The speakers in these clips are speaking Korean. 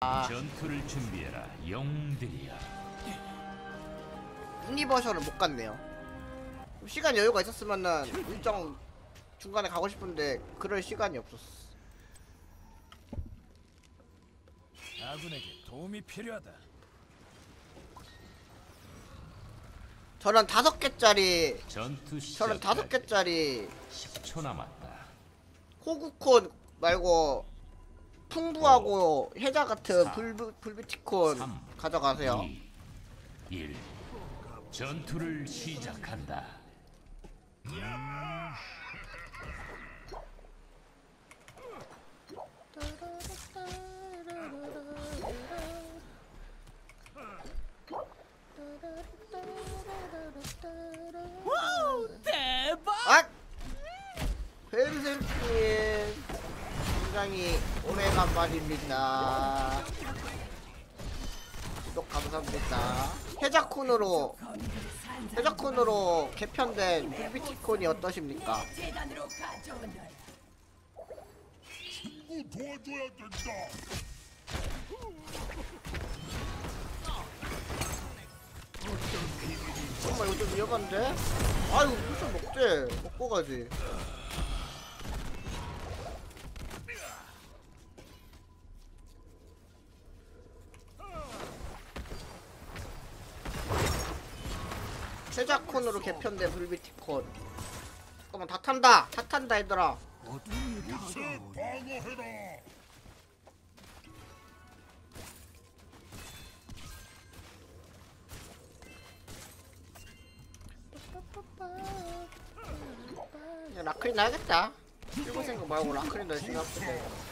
아, 전투를 준비해라 영웅들이야 유니버셜을 못 갔네요. 시간 여유가 있었으면은 일정 중간에 가고 싶은데 그럴 시간이 없었어. 아군에게 도움이 필요하다. 저는 다섯 개짜리, 저는 다섯 개짜리 10초 남았다 호구콘 말고 풍부하고 해자 같은 사, 불비, 불비티콘 삼, 가져가세요. 2 1 전투를 시작한다. 대 오래간만입니다. 구독 감사합니다. 해자콘으로 해자콘으로 개편된 불비티콘이 어떠십니까? 정말 좀 위험한데? 아이고 무슨 먹재 먹고 가지 최자콘으로 개편된 불비티콘. 잠깐만 다 탄다. 다 탄다 얘들아. 라클린 해야겠다. 일본 생각 말고 라클린 더 생각보다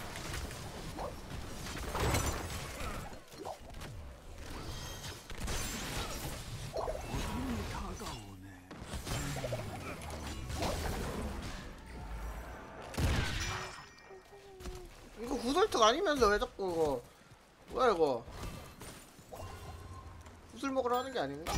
구설특 아니면서 왜 자꾸 이거 뭐야 이거 구슬 먹으러 하는 게 아닌가?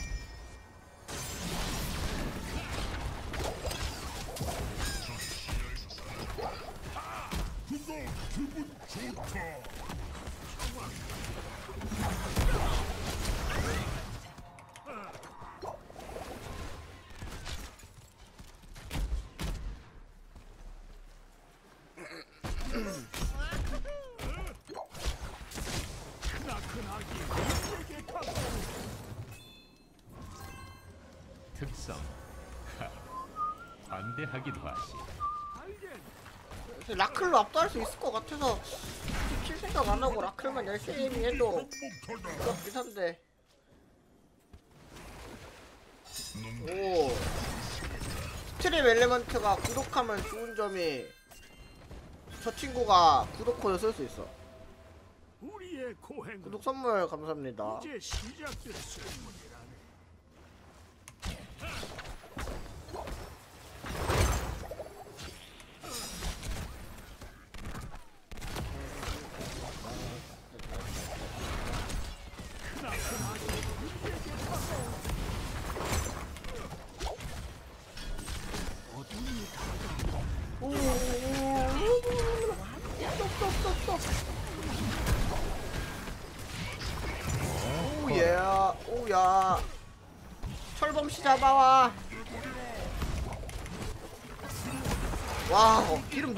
특성. 하, 반대하기도 하지. 라클로 압도할 수 있을 것 같아서 칠 생각 안 하고 라클만 열심히 해도. 그렇긴 한데. 오. 스트림 엘레먼트가 구독하면 좋은 점이 저 친구가 구독 코드 쓸 수 있어. 구독 선물 감사합니다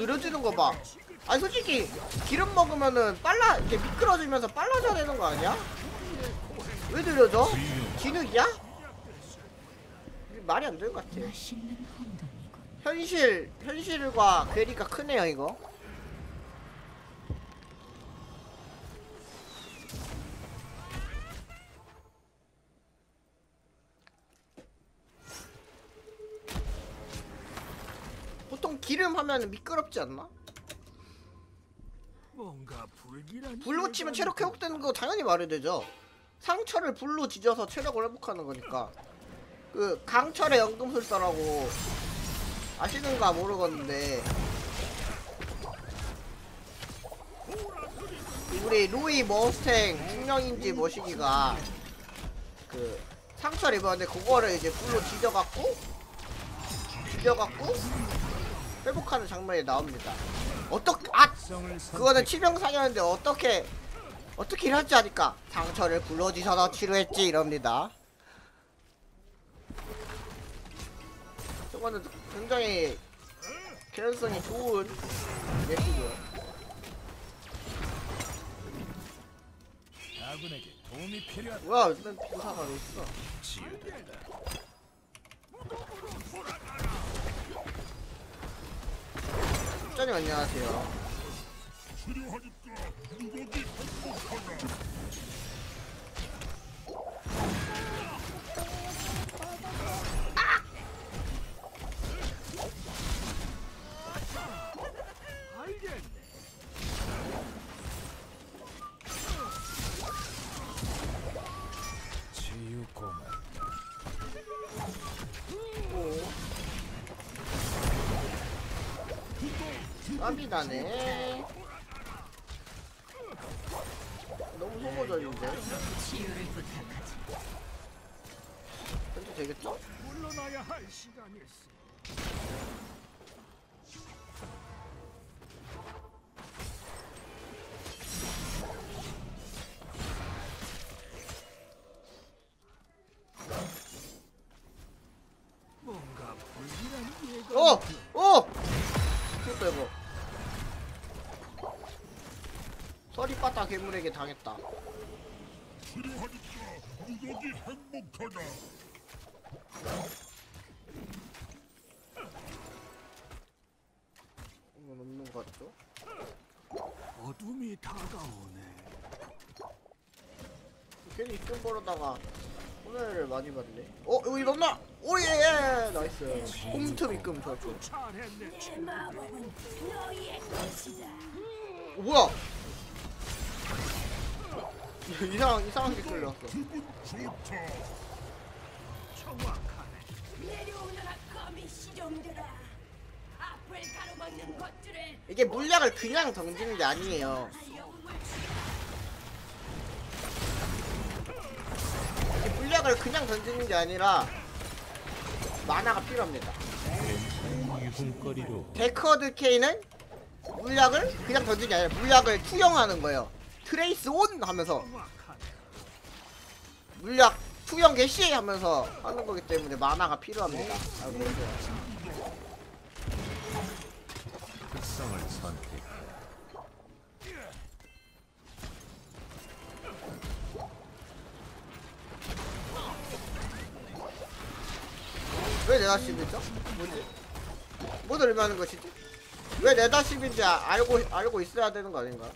느려지는 거 봐 아니 솔직히 기름 먹으면은 빨라 이게 미끄러지면서 빨라져야 되는 거 아니야? 왜 느려져? 진흙이야? 말이 안 되는 것 같아 현실 현실과 괴리가 크네요 이거 보통 기름 하면 미끄럽지 않나? 뭔가 불길한 불로 치면 체력 회복되는 거 당연히 말이 되죠. 상처를 불로 지져서 체력을 회복하는 거니까. 그 강철의 연금술사라고 아시는가 모르겠는데 우리 루이 머스탱 중령인지 머시기가 그 상처를 입었는데 그거를 이제 불로 지져갖고 지져갖고 회복하는 장면이 나옵니다. 어떻게 아 그거는 치명상이었는데 어떻게 어떻게 이럴지 아니까 상처를 불러주셔서 치료했지 이럽니다. 저거는 굉장히 개연성이 좋은 필요하다. 뭐야, 요즘 비사가 왜 있어? 국장님 안녕하세요. 깜이다네. 너무 소모적인데? 근데 되겠죠? 물러나야 할 시간일세. 빠따 괴물에게 당했다. 무더기 행복하다. 이건 없는 것 같죠? 어둠이 다가오네. 괜히 입금 벌어다가 손해를 많이 받네. 어? 이거 일어나! 오예! 나이스. 홈틈 입금 것이다. 어, 뭐야? 이상 이상하게 끌렸어. 좋다. 정확하네. 내려오너라 거미 시종들아. 앞을 가로막는 것들을 이게 물약을 그냥 던지는 게 아니에요. 이게 물약을 그냥 던지는 게 아니라 만화가 필요합니다. 데커드 K는 물약을 그냥 던지는 게 아니라 물약을 투영하는 거예요. 트레이스 온 하면서. 물약 투영 개시 하면서 하는 거기 때문에 만화가 필요합니다. 아. 특성을 선택해 왜 내다 10이죠? 뭐지? 뭐 들면 하는 것이지? 왜 내다 10인지 아- 알고 알고 있어야 되는 거 아닌가?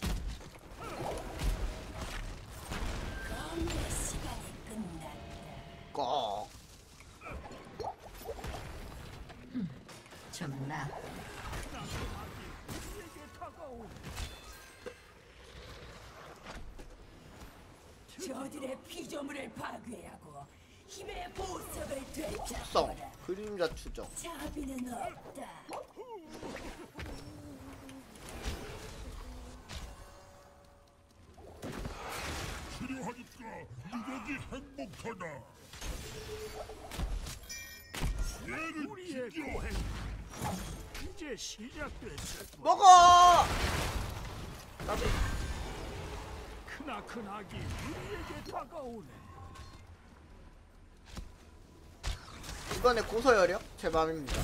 좀 나. 이게 다가오네. 저들의 피조물을 파괴하고 힘의 보석을 특성 되찾아라. 그림자 추적. 자비는 없다. 치료하니까 무더기 행복하다. 얘를 죽여. 이제 시작됐을 먹어. 나도 크나큰 악이 우리에게 다가오네. 이번에 고서열이요? 제 맘입니다.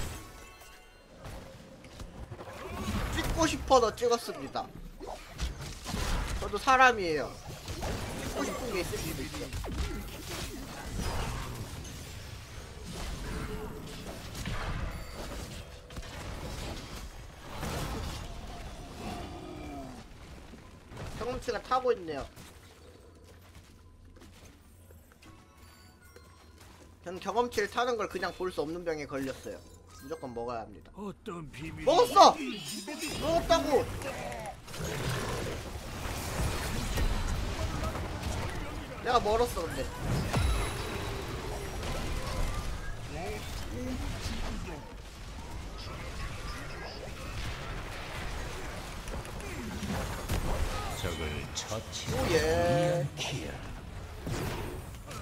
찍고 싶어서 찍었습니다. 저도 사람이에요. 찍고 싶은 게 있을 수도 있죠. 경험치가 타고 있네요. 저는 경험치를 타는 걸 그냥 볼 수 없는 병에 걸렸어요. 무조건 먹어야 합니다. 어떤 비밀? 먹었어! 먹었다고! 내가 멀었어 근데 적을 처치 오예. 키야.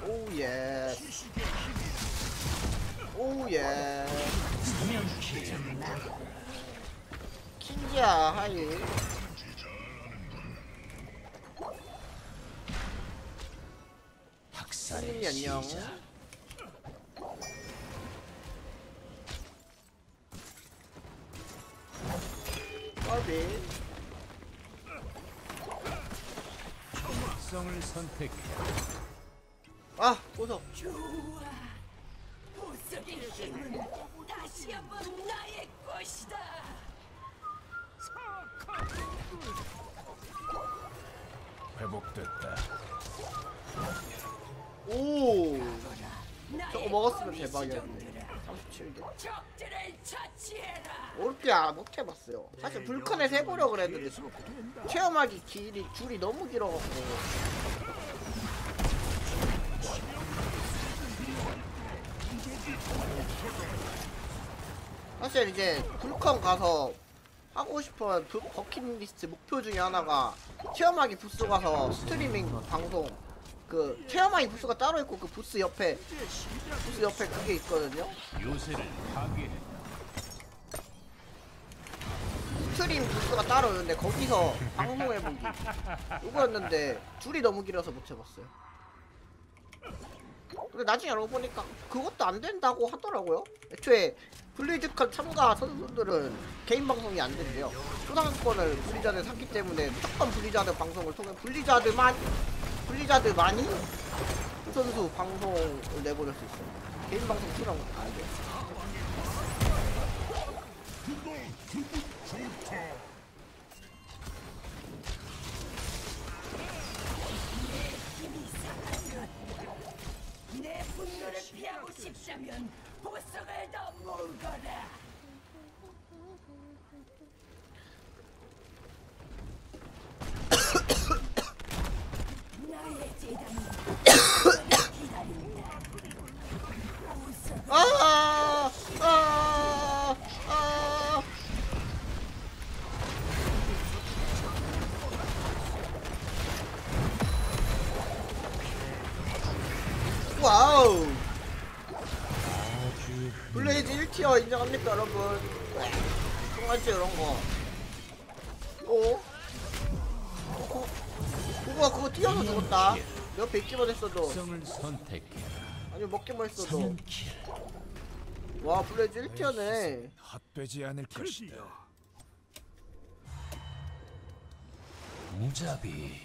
오예. 오예. 킹지야 하이. 학살의 손님이 안녕. 시작. 특성을 선택해. 아, 보석. 좋아. 보석의 힘은 다시 한번 나의 것이다. 회복됐다. 오. 저거 먹었으면 대박이었네. 37개. 적들을 처치해라. 어렵게 아, 못 해봤어요. 사실 불칸에 세보려 그랬는데 체험하기 길이 줄이 너무 길어갖고. 사실 이제 불컨 가서 하고 싶은 부- 버킷리스트 목표 중에 하나가 체험하기 부스 가서 스트리밍 방송 그 체험하기 부스가 따로 있고 그 부스 옆에 부스 옆에 그게 있거든요. 요새를 파괴해. 스트림 부스가 따로 있는데 거기서 방송해보기 이거였는데 줄이 너무 길어서 못 해봤어요 근데 나중에 알고 보니까 그것도 안 된다고 하더라고요 애초에 블리즈컨 참가 선수들은 개인 방송이 안 된대요 초상권을 블리자드 샀기 때문에 무조건 블리자드 방송을 통해 블리자드만 블리자드만이? 그 선수 방송을 내보낼 수 있어요. 개인 방송 출연 안 돼요. 내 분노를 피하고 싶다면 보석을 더 모으거라. 나의 재단이 기다린다. 보석 아, 아, 아. 와우. 블레이즈 1티어 인정합니까, 여러분? 통화지 이런 거. 옆에 있기만 했어도. 아니, 먹기만 했어도. 와, 블레이즈 1티어네. 헛되지 않을 것이다. 무자비.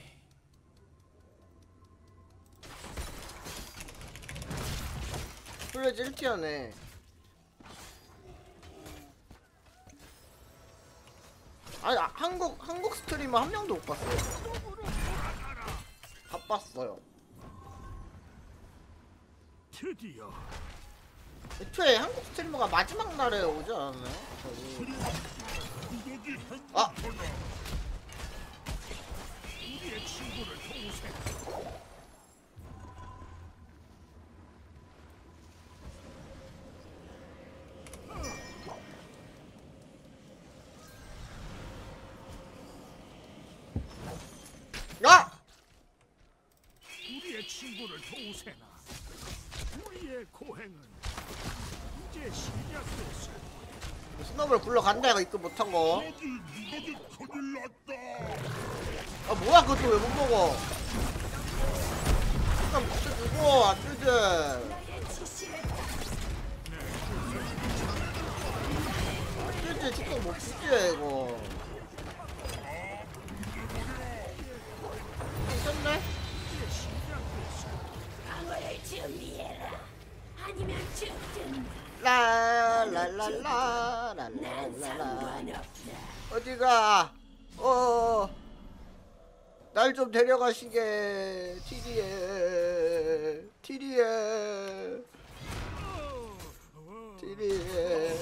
플레지 1티어네 아니 아, 한국 한국 스트리머 한 명도 못 봤어요 바빴어요 드디어 애초에 한국 스트리머가 마지막 날에 오지 않았나요? 아! 야! 우리의 친구를 도우세나 우리의 고행은 이제 시작됐어 스노블 굴러간다 이거 입금 못한 거. 아 뭐야 그것도 왜 못 먹어? 일단 먹지 주고 안 주지. 안 주지 축복 못 주지 이거. 라라라라 난 라라라라 상관없다. 어디가 어. 날 좀 데려가시게 티리에 티리에 티리에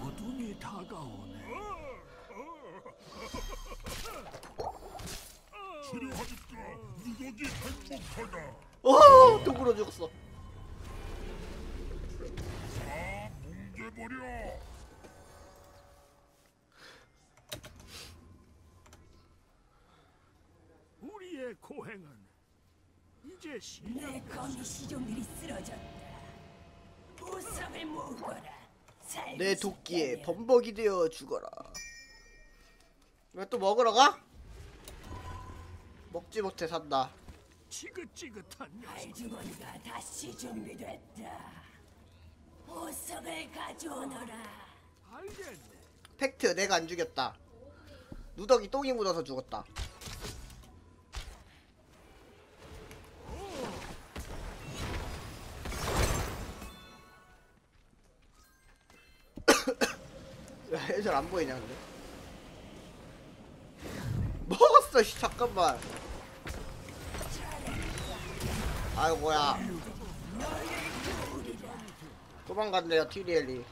어둠이 다가오네 치료하니까 누더기 행복하다. 어 동굴어 죽었어 버려. 우리의 고행은 이제 내 거미 시종들이 쓰러졌다. 보석을 모으거라. 살고 내 도끼에 싶다면 범벅이 되어 죽어라 왜 또 먹으러 가? 먹지 못해 산다 지긋지긋한 녀석. 알주머니가 다시 준비됐다. 보석을 가져오너라. 알겠네. 팩트 내가 안 죽였다. 누더기 똥이 묻어서 죽었다. 야, 해설 안 보이냐 근데? 먹었어, 씨 잠깐만. 아이고야. 도망갔네요, 티리엘리.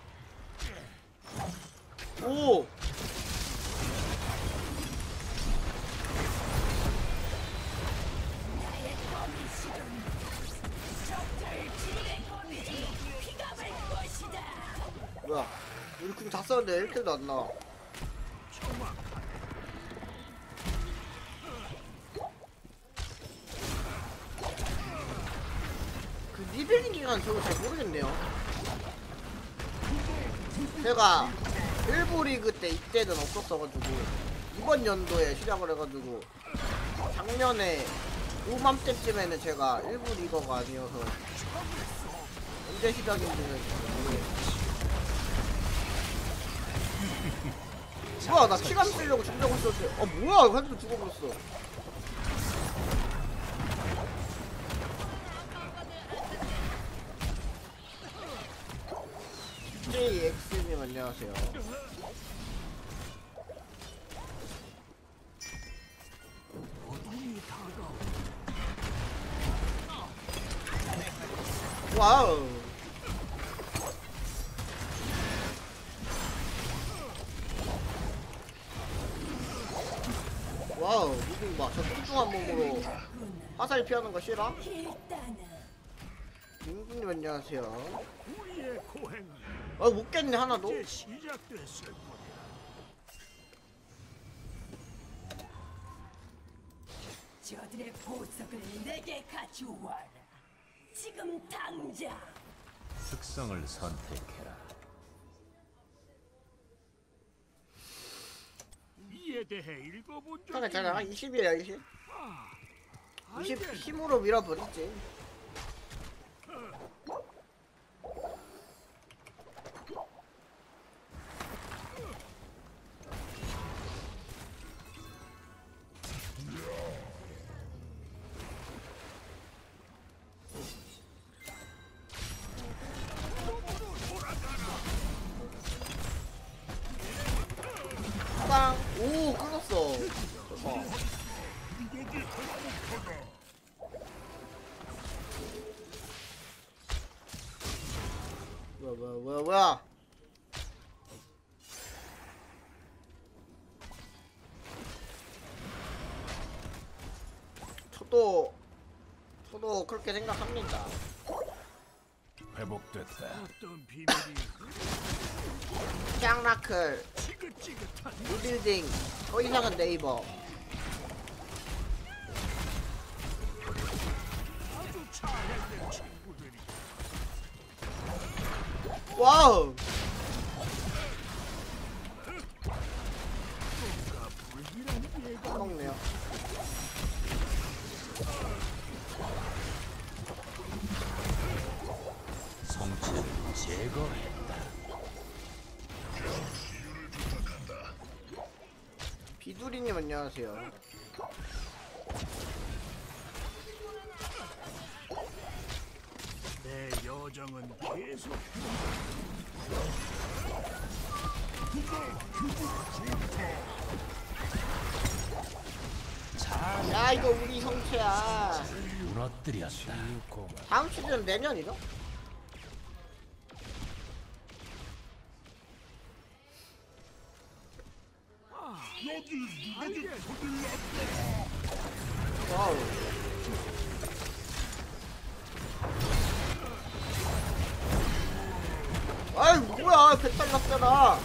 오! 뭐야? 우리 궁다 썼는데 1킬도 안 나와. 그 리빌링 기간 저거 잘 모르겠네요. 제가 일부 리그 때 이때는 없었어가지고 이번 연도에 시작을 해가지고 작년에 요맘때쯤에는 제가 일부 리거가 아니어서 언제 시작인지는 모르겠어요. 뭐야 나 치감 쓰려고 준비하고 있었는데. 어 뭐야? 한도 죽어버렸어 JX님 안녕하세요. 와우 와우 무빙 봐 저 뚱뚱한 몸으로 화살 피하는 거 싫어? 민구님 안녕하세요 우리의 고행은 아 하나도 이제 시작됐을 뿐이다. 저들의 보석을 내게 가져와라. 지금 당장. 특성을 선택해라. 이에 대해 읽어본 적이 괜찮아 괜찮아 20이야 20 아, 20 알겠네. 힘으로 밀어버리지 뭐야 뭐야 저도 저도 그렇게 생각합니다. 회복됐다. 어떤 비밀이 짱라클 리빌딩 더 이상은 네이버 와우. 먹네요. 성체를 제거했다. 비두리님 안녕하세요 내 여정은 계속 야 이거 우리 성체야 무너뜨렸다. 다음 시즌 내년이죠? 났다. 와우 아이 뭐야 배탈 났잖아.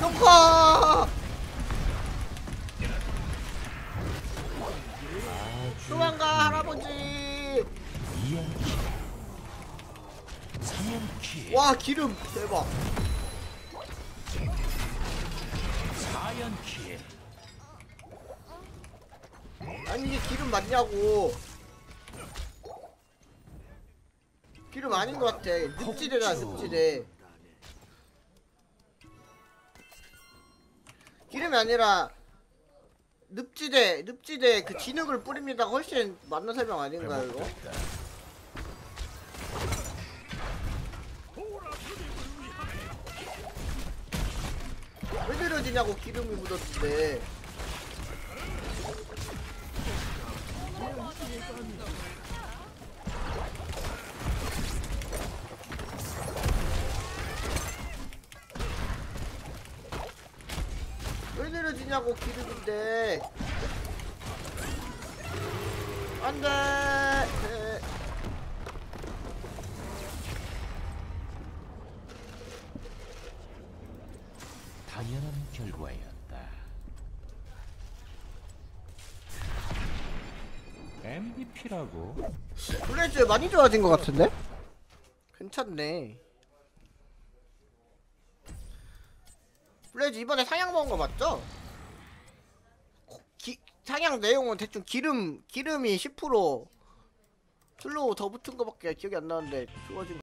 효과 도망가 할아버지. 와 기름 대박 아니 이게 기름 맞냐고. 기름 아닌 것 같아. 늪지대다 늪지대 기름이 아니라 늪지대 늪지대 그 진흙을 뿌립니다. 훨씬 맞는 설명 아닌가요 이거? 왜 느려지냐고 기름이 묻었는데 왜 느려지냐고 기름인데. 안돼 MVP라고? 블레이즈 많이 좋아진 것 같은데? 괜찮네 블레이즈 이번에 상향 먹은 거 맞죠? 기, 상향 내용은 대충 기름 기름이 10% 슬로우 더 붙은 거밖에 기억이 안 나는데 좋아진